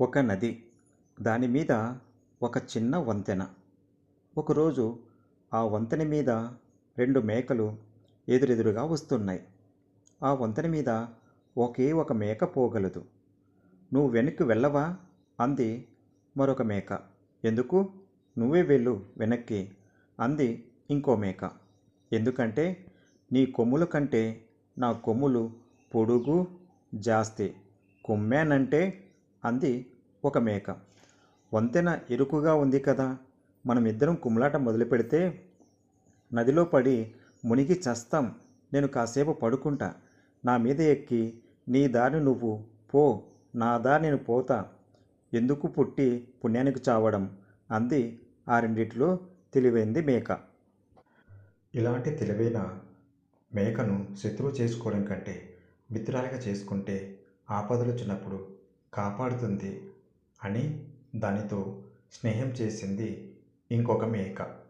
ఒక నది. దాని మీద ఒక చిన్న వంతెన. ఒకరోజు ఆ వంతెన మీద రెండు మేకలు ఎదురెదురుగా వస్తున్నాయి. ఆ వంతెన మీద ఒకే ఒక మేక పోగలదు. నువ్వు వెనక్కి వెళ్ళవా? అంది మరొక మేక. ఎందుకు? నువ్వే వెళ్ళు వెనక్కి అంది ఇంకో మేక. ఎందుకంటే నీ కొమ్ముల కంటే నా కొమ్ములు పొడుగు జాస్తి. కొమ్మానంటే అంది ఒక మేక. వంతెన ఇరుకుగా ఉంది కదా మనమిద్దరం కుమ్లాట మొదలు పెడితే నదిలో పడి మునిగి చస్తాం నేను కాసేపు పడుకుంటా. నా మీద ఎక్కి నీ దారి నువ్వు పో నా దారి నేను పోతా. ఎందుకు పుట్టి పుణ్యానికి చావడం? అంది ఆ రెండిట్లో తెలివైంది మేక. ఇలాంటి తెలివైన మేకను శత్రువు చేసుకోవడం కంటే మిత్రాలుగా చేసుకుంటే ఆపదలు వచ్చినప్పుడు కాపాడుతుంది అని దానితో స్నేహం చేసింది ఇంకొక మేక.